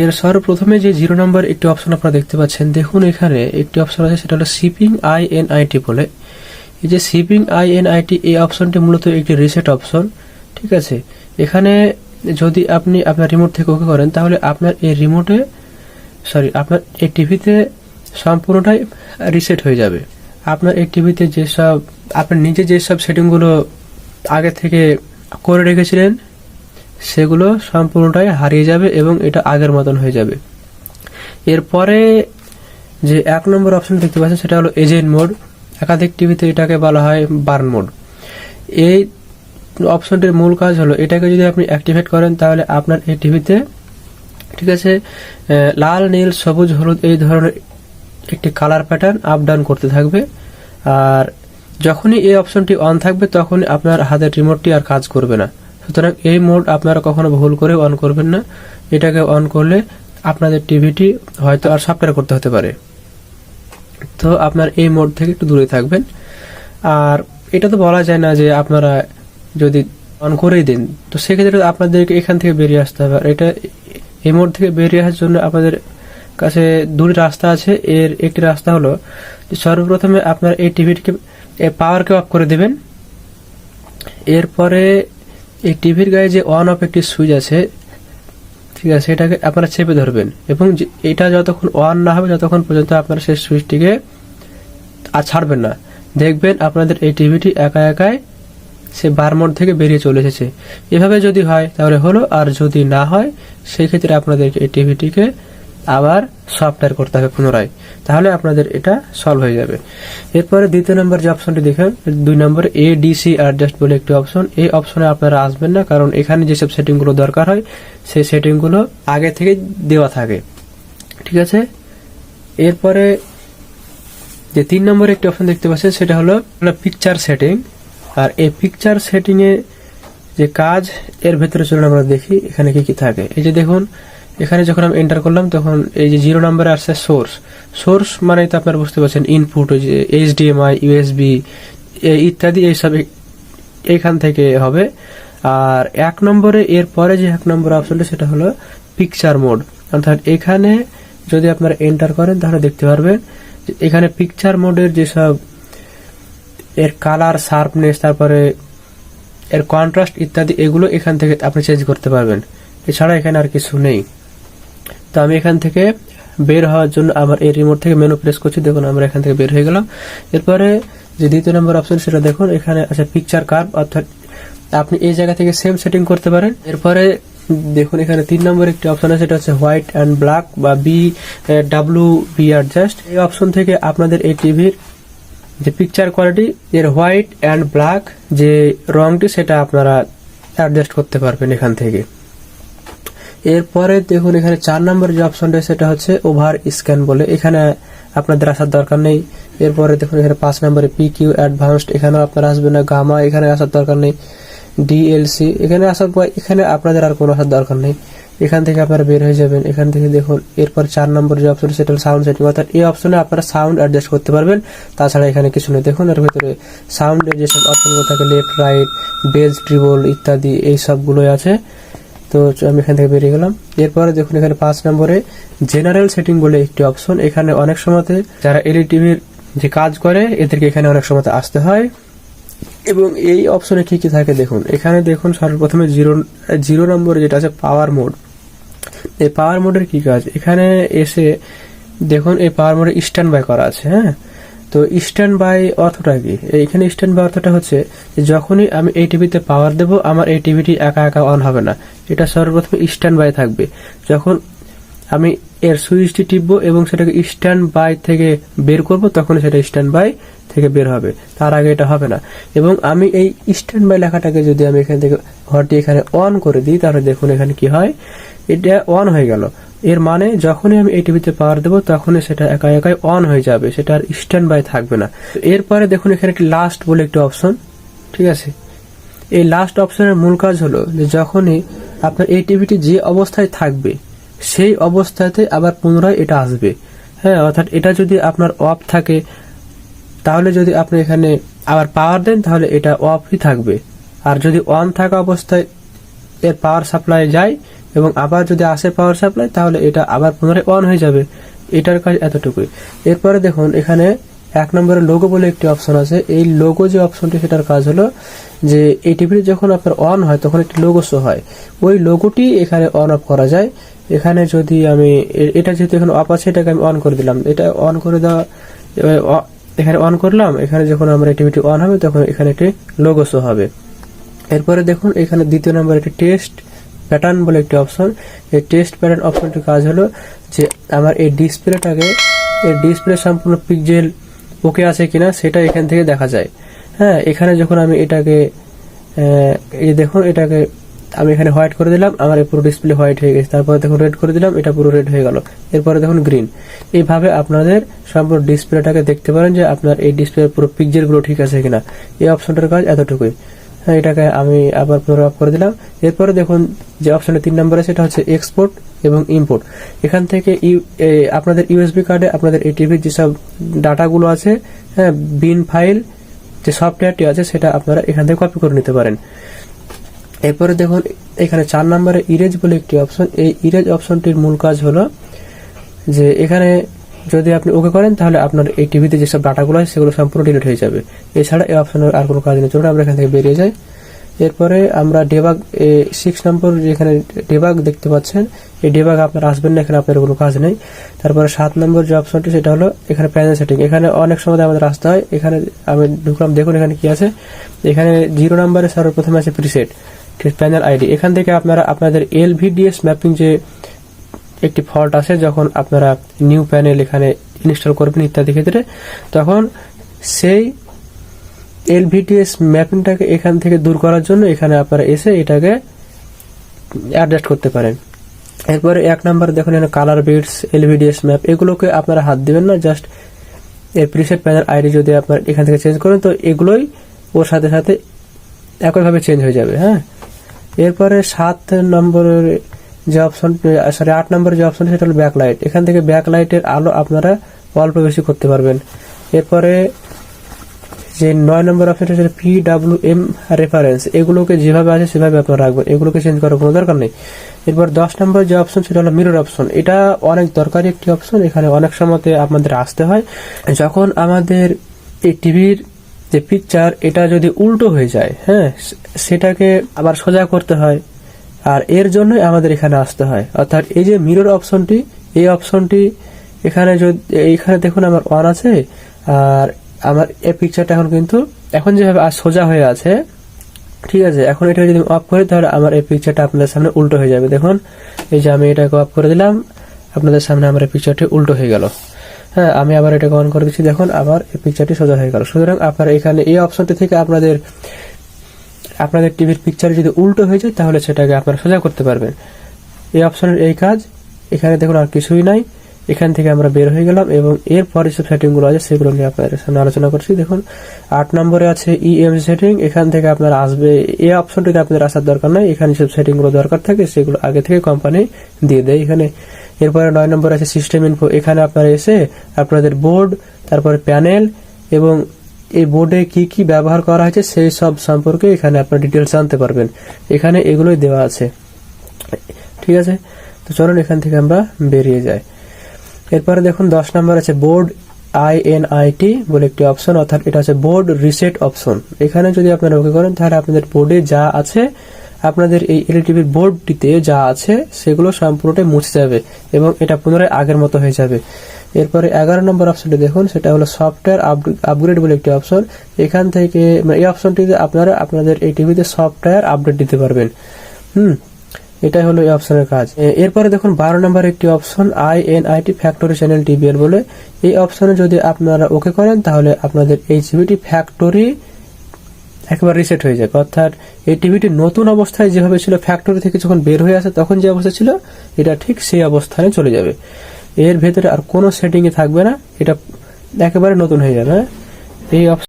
এর সর্বপ্রথমে যে জিরো নাম্বার একটি অপশন আপনারা দেখতে পাচ্ছেন, দেখুন এখানে একটি অপশন আছে, সেটা হলো শিপিং আই এন আইটি বলে। এই যে শিপিং আই এন আইটি এই অপশনটি মূলত একটি রিসেট অপশন ঠিক আছে? এখানে যদি আপনি আপনার রিমোট থেকে ওকে করেন, তাহলে আপনার এই রিমোটে সরি আপনার এই টিভিতে সম্পূর্ণটাই রিসেট হয়ে যাবে। আপনার এই টিভিতে যেসব, আপনার নিজে যেসব সেটিংগুলো আগে থেকে করে রেখেছিলেন সেগুলো সম্পূর্ণটাই হারিয়ে যাবে এবং এটা আগের মতন হয়ে যাবে। এরপরে যে এক নম্বর অপশন দেখতে পাচ্ছেন, সেটা হলো এজেন্ট মোড একাধিক টিভিতে এটাকে বলা হয় বার্ন মোড এই অপশনটির মূল কাজ হলো, এটাকে যদি আপনি অ্যাক্টিভেট করেন, তাহলে আপনার এই টিভিতে ঠিক আছে লাল, নীল, সবুজ, হলুদ এই ধরনের একটি কালার প্যাটার্ন আপ ডাউন করতে থাকবে। আর যখনই এই অপশনটি অন থাকবে, তখনই আপনার হাতের রিমোটটি আর কাজ করবে না। সুতরাং এই মোড আপনারা কখনো ভুল করে অন করবেন না। এটাকে অন করলে আপনাদের টিভিটি হয়তো আর সফটওয়্যার করতে হতে পারে। তো আপনার এই মোড থেকে একটু দূরে থাকবেন। আর এটা তো বলা যায় না যে আপনারা যদি অন করেই দিন, তো সেক্ষেত্রে আপনাদেরকে এখান থেকে বেরিয়ে আসতে হবে। আর এটা এই মোড থেকে বেরিয়ে আসার জন্য আপনাদের কাছে দুটি রাস্তা আছে। এর একটি রাস্তা হলো সর্বপ্রথমে আপনার এই টিভিটিকে পাওয়ারকে অফ করে দেবেন। এরপরে এই টিভির গায়ে যে অন অফ একটি সুইচ আছে, ঠিক আছে এটাকে আপনারা চেপে ধরবেন এবং এটা যতক্ষণ অন না হবে ততক্ষণ পর্যন্ত আপনারা সেই সুইচটিকে আর ছাড়বেন না। দেখবেন আপনাদের এই টিভিটি একা একাই সে বার মোড থেকে বেরিয়ে চলে এসেছে। এভাবে যদি হয় তাহলে হলো, আর যদি না হয়, সেই ক্ষেত্রে আপনাদেরকে এই টিভিটিকে আবার সফটওয়্যার করতে হবে পুনরায়। তাহলে আপনাদের এটা সলভ হয়ে যাবে। এরপরে দ্বিতীয় নম্বর যে অপশনটি দেখেন, দুই নম্বরে এডিসি অ্যাডজাস্ট বলে একটি অপশন এই অপশনে আপনারা আসবেন না, কারণ এখানে যেসব সেটিংগুলো দরকার হয়, সেই সেটিংগুলো আগে থেকে দেওয়া থাকে। ঠিক আছে? এরপরে যে তিন নম্বরে একটি অপশন দেখতে পাচ্ছেন, সেটা হলো পিকচার সেটিং আর এই পিকচার সেটিংয়ে যে কাজ, এর ভেতরে চলুন আমরা দেখি, এখানে কি কি থাকে। এই যে দেখুন এখানে যখন আমি এন্টার করলাম, তখন এই যে জিরো নাম্বারে আসছে সোর্স সোর্স মানে তো আপনারা বুঝতে পারছেন ইনপুট ওই যে এইচডিএমআই ইউএসবি ইত্যাদি এইসব এইখান থেকে হবে। আর এক নম্বরে, এর পরে যে এক নম্বর অপশনটা সেটা হলো পিকচার মোড অর্থাৎ এখানে যদি আপনারা এন্টার করেন, তাহলে দেখতে পারবেন এখানে পিকচার মোডের যেসব এর কালার শার্পনেস তারপরে এর কন্ট্রাস্ট ইত্যাদি, এগুলো এখান থেকে আপনি চেঞ্জ করতে পারবেন। এছাড়া এখানে আর কিছু নেই। তো আমি এখান থেকে বের হওয়ার জন্য আবার এই রিমোট থেকে মেনু প্রেস করছি। দেখুন, আমরা এখান থেকে বের হয়ে গেলাম। এরপরে যে দ্বিতীয় নম্বর অপশন সেটা দেখুন, এখানে আছে পিকচার কার্ভ অর্থাৎ আপনি এই জায়গা থেকে সেম সেটিং করতে পারেন। এরপরে দেখুন, এখানে তিন নম্বর একটি অপশন আছে, সেটা হচ্ছে হোয়াইট অ্যান্ড ব্ল্যাক বা বি ডাব্লিউ বি অ্যাডজাস্ট এই অপশন থেকে আপনাদের এই টিভির যে পিকচার কোয়ালিটি এর হোয়াইট অ্যান্ড ব্ল্যাক যে রংটি, সেটা আপনারা অ্যাডজাস্ট করতে পারবেন এখান থেকে। এরপরে দেখুন, এখানে চার নম্বর যে অপশনটা সেটা হচ্ছে ওভার স্ক্যান বলে। এখানে আপনাদের আসার দরকার নেই। এরপরে দেখুন, এখানে পাঁচ নম্বরে পি কিউ অ্যাডভান্সড এখানেও আপনারা আসবেন না। গামা এখানে আসার দরকার নেই। ডিএলসি এখানে আসার পর, এখানে আপনাদের আর কোনো আসার দরকার নেই। এখান থেকে আপনারা বের হয়ে যাবেন। এখান থেকে দেখুন, এরপর চার নম্বর যে অপশন সেটা সাউন্ড সেটিং অর্থাৎ এই অপশনে আপনারা সাউন্ড অ্যাডজাস্ট করতে পারবেন। তাছাড়া এখানে কিছু নেই। দেখুন, এর ভিতরে সাউন্ডের যেসব অপশনগুলো থাকে লেফট রাইট বেজ ট্রিবল ইত্যাদি, এই সবগুলোই আছে। তো আমি এখান থেকে বেরিয়ে গেলাম। এরপরে দেখুন এখানে পাঁচ নম্বরে জেনারেল সেটিং বলে একটি অপশন এখানে অনেক সময়তে যারা এলই টিভির যে কাজ করে, এদেরকে এখানে অনেক সময়তে আসতে হয়। এবং এই অপশনে কি কি থাকে দেখুন। এখানে দেখুন সর্বপ্রথমে জিরো জিরো নম্বরে যেটা আছে পাওয়ার মোড এই পাওয়ার মোডের কি কাজ? এখানে এসে দেখুন এই পাওয়ার মোডে স্ট্যান্ড বাই করা আছে হ্যাঁ? তো স্ট্যান্ড বাই অর্থটা কি? এইখানে স্ট্যান্ড বাই অর্থটা হচ্ছে যখনই আমি এই টিভিতে পাওয়ার দেব, আমার এই টিভিটি একা একা অন হবে না। এটা সর্বপ্রথমে স্ট্যান্ড বাই থাকবে। যখন আমি এর সুইচটি টিপবো এবং সেটাকে স্ট্যান্ড বাই থেকে বের করব তখন সেটা স্ট্যান্ড বাই থেকে বের হবে। তার আগে এটা হবে না। এবং আমি এই স্ট্যান্ড বাই লেখাটাকে যদি আমি এখান থেকে ঘরটি এখানে অন করে দিই, তাহলে দেখুন এখানে কি হয়? এটা অন হয়ে গেল। এর মানে যখনই আমি এই টিভিতে পাওয়ার দেবো, তখনই সেটা একা একাই অন হয়ে যাবে, সেটা আর স্ট্যান্ড বাই থাকবে না। এরপরে দেখুন, এখানে একটি লাস্ট বলে একটি অপশন ঠিক আছে? এই লাস্ট অপশনের মূল কাজ হলো যে যখনই আপনার এই টিভিটি যে অবস্থায় থাকবে, সেই অবস্থাতে আবার পুনরায় এটা আসবে। হ্যাঁ অর্থাৎ এটা যদি আপনার অফ থাকে, তাহলে যদি আপনি এখানে আবার পাওয়ার দেন, তাহলে এটা অফই থাকবে। আর যদি অন থাকা অবস্থায় এর পাওয়ার সাপ্লাই যায় এবং আবার যদি আসে পাওয়ার সাপ্লাই তাহলে এটা আবার পুনরায় অন হয়ে যাবে। এটার কাজ এতটুকুই। এরপরে দেখুন, এখানে এক নম্বরে লোগো বলে একটি অপশন আছে। এই লোগো যে অপশনটি সেটার কাজ হলো যে, এই টিভিটি যখন আপনার অন হয়, তখন একটি লোগো শো হয়। ওই লোগোটি এখানে অন অফ করা যায়। এখানে যদি আমি এটা যেহেতু এখানে অফ আছে, এটাকে আমি অন করে দিলাম। এটা অন করে দেওয়া এখানে অন করলাম। এখানে যখন আমার টিভিটি অন হবে, তখন এখানে একটি লোগো শো হবে। এরপরে দেখুন, এখানে দ্বিতীয় নম্বর একটি টেস্ট প্যাটার্ন বলে একটি অপশন এই টেস্ট প্যাটার্ন অপশনটির কাজ হলো যে আমার এই ডিসপ্লেটাকে এই ডিসপ্লে সম্পূর্ণ পিকজেল ওকে আছে কিনা সেটা এখান থেকে দেখা যায়। হ্যাঁ এখানে যখন আমি এটাকে এই দেখুন, এটাকে আমি এখানে হোয়াইট করে দিলাম, আমার এই পুরো ডিসপ্লে হোয়াইট হয়ে গেছে। তারপরে দেখুন রেড করে দিলাম, এটা পুরো রেড হয়ে গেল। এরপরে দেখুন গ্রিন এইভাবে আপনাদের সম্পূর্ণ ডিসপ্লেটাকে দেখতে পারেন যে আপনার এই ডিসপ্লে পুরো পিকচারগুলো ঠিক আছে কিনা। এই অপশনটার কাজ এতটুকুই। এটাকে আমি আবার পুনরায় অফ করে দিলাম। এরপরে দেখুন যে অপশনে তিন নম্বরে সেটা হচ্ছে এক্সপোর্ট এবং ইম্পোর্ট এখান থেকে আপনাদের ইউএসবি কার্ডে আপনাদের এই টিভির যেসব ডাটাগুলো আছে হ্যাঁ বিন ফাইল যে সফটওয়্যারটি আছে, সেটা আপনারা এখান থেকে কপি করে নিতে পারেন। এরপরে দেখুন, এখানে চার নম্বরে ইরেজ বলে একটি অপশন এই ইরেজ অপশনটির মূল কাজ হলো যে এখানে যদি আপনি ওকে করেন, তাহলে আপনার এই টিভিতে যেসব ডাটাগুলো আছে, সেগুলো সম্পূর্ণ ডিলিট হয়ে যাবে। এছাড়া এই অপশনের আর কোনো কাজ নেই। চলুন আমরা এখান থেকে বেরিয়ে যাই। এরপরে আমরা ডেবাগ সিক্স নম্বর যেখানে ডেবাগ দেখতে পাচ্ছেন, এই ডেবাগ আপনার আসবেন না, এখানে আপনার কোনো কাজ নেই। তারপরে সাত নম্বর যে অপশনটি সেটা হলো এখানে প্যানেল সেটিং এখানে অনেক সময় আমাদের আসতে হয়। এখানে আমি ঢুকলাম, দেখুন এখানে কি আছে। এখানে জিরো নাম্বারে সর্বপ্রথমে আছে প্রিসেট প্যানেল আইডি এখান থেকে আপনারা, আপনাদের এল এলভিডিএস ম্যাপিং যে একটি ফল্ট আছে যখন আপনারা নিউ প্যানেল এখানে ইনস্টল করবেন ইত্যাদি ক্ষেত্রে, তখন সেই এলভিডিএস ম্যাপিংটাকে এখান থেকে দূর করার জন্য এখানে আপনারা এসে এটাকে অ্যাডজাস্ট করতে পারেন। এরপরে এক নাম্বার দেখুন, এখানে কালার বিটস এলভিডিএস ম্যাপ এগুলোকে আপনারা হাত দিবেন না জাস্ট এর প্রিসেট প্যানেল আইডি যদি আপনার এখান থেকে চেঞ্জ করেন, তো এগুলোই ওর সাথে সাথে একইভাবে চেঞ্জ হয়ে যাবে হ্যাঁ। এরপরে সাত নম্বরের যে অপশন সরি আট নম্বর যে অপশন সেটা হলো ব্যাকলাইট এখান থেকে ব্যাকলাইটের আলো আপনারা অল্প বেশি করতে পারবেন। এরপরে যে নয় নম্বর অপশন সেটা পি ডাব্লিউ এম রেফারেন্স এগুলোকে যেভাবে আছে সেভাবে আপনারা রাখবেন। এগুলোকে চেঞ্জ করার কোনো দরকার নেই। এরপর দশ নম্বর যে অপশন সেটা হলো মিরর অপশন এটা অনেক দরকারি একটি অপশন এখানে অনেক সময়তে আমাদের আসতে হয়। যখন আমাদের এই টিভির যে পিকচার এটা যদি উল্টো হয়ে যায় হ্যাঁ সেটাকে আবার সোজা করতে হয়। আর এর জন্যই আমাদের এখানে আসতে হয়। অর্থাৎ এই যে মিরর অপশনটি এই অপশনটি এখানে যদি এইখানে দেখুন আমার অন আছে, আর আমার এই পিকচারটা এখন কিন্তু এখন যেভাবে সোজা হয়ে আছে, ঠিক আছে? এখন এটা যদি অফ করি, তাহলে আমার এই পিকচারটা আপনাদের সামনে উল্টো হয়ে যাবে। দেখুন, এই যে আমি এটাকে অফ করে দিলাম, আপনাদের সামনে আমার এই পিকচারটি উল্টো হয়ে গেল। হ্যাঁ আমি আবার এটাকে অন করে দিচ্ছি। দেখুন, আবার এই পিকচারটি সোজা হয়ে গেল। সুতরাং আপনারা এখানে এই অপশনটি থেকে আপনাদের আপনাদের টিভির পিকচার যদি উল্টো হয়ে যায়, তাহলে সেটাকে আপনারা সোজা করতে পারবেন। এই অপশনের এই কাজ, এখানে দেখুন আর কিছুই নাই। এখান থেকে আমরা বের হয়ে গেলাম এবং এর পরে যে সেটিংগুলো আছে, সেগুলো নিয়ে আপনাদের সামনে আলোচনা করছি। দেখুন, আট নম্বরে আছে ইএমজি সেটিং এখান থেকে আপনারা আসবে, এই অপশনটিতে আপনাদের আসার দরকার নাই। এখানে যেসব সেটিংগুলো দরকার থাকে, সেগুলো আগে থেকে কোম্পানি দিয়ে দেয় এখানে। এরপরে নয় নম্বর আছে সিস্টেম ইনফো এখানে আপনারা এসে আপনাদের বোর্ড তারপরে প্যানেল এবং এই বোর্ডে কি কি ব্যবহার করা হয়েছে সেই সব সম্পর্কে এখানে আপনার ডিটেলস জানতে পারবেন। এখানে এগুলোই দেওয়া আছে। ঠিক আছে? তো চলুন এখান থেকে আমরা বেরিয়ে যাই। এরপরে দেখুন, দশ নম্বর আছে board I N I T বলে একটি অপশন, অর্থাৎ এটা হচ্ছে বোর্ড রিসেট অপশন। এখানে যদি আপনারা ওকে করেন, তাহলে আপনাদের বোর্ডে যা আছে, আপনাদের এই এলটিভির বোর্ডটিতে যা আছে, সেগুলো সম্পূর্ণটাই মুছে যাবে এবং এটা পুনরায় আগের মতো হয়ে যাবে। এরপরে এগারো নম্বর অপশনটি দেখুন, সেটা হলো সফটওয়্যার আপগ্রেড বলে একটি অপশন এখান থেকে মানে এই অপশনটিতে আপনারা, আপনাদের এই টিভিতে সফটওয়্যার আপডেট দিতে পারবেন। হুম, এটাই হলো এই অপশনের কাজ। এরপরে দেখুন, বারো নম্বর একটি option I N I T factory channel TBL বলে। এই অপশনে যদি আপনারা ওকে করেন, তাহলে আপনাদের এই টিভিটি ফ্যাক্টরি একেবারে রিসেট হয়ে যাবে। অর্থাৎ এই টিভিটি নতুন অবস্থায় যেভাবে ছিল ফ্যাক্টরি থেকে যখন বের হয়ে আসে, তখন যে অবস্থা ছিল, এটা ঠিক সেই অবস্থানে চলে যাবে। এর ভেতরে আর কোনো সেটিং এ থাকবে না এটা একেবারে নতুন হয়ে যাবে? এই অপশন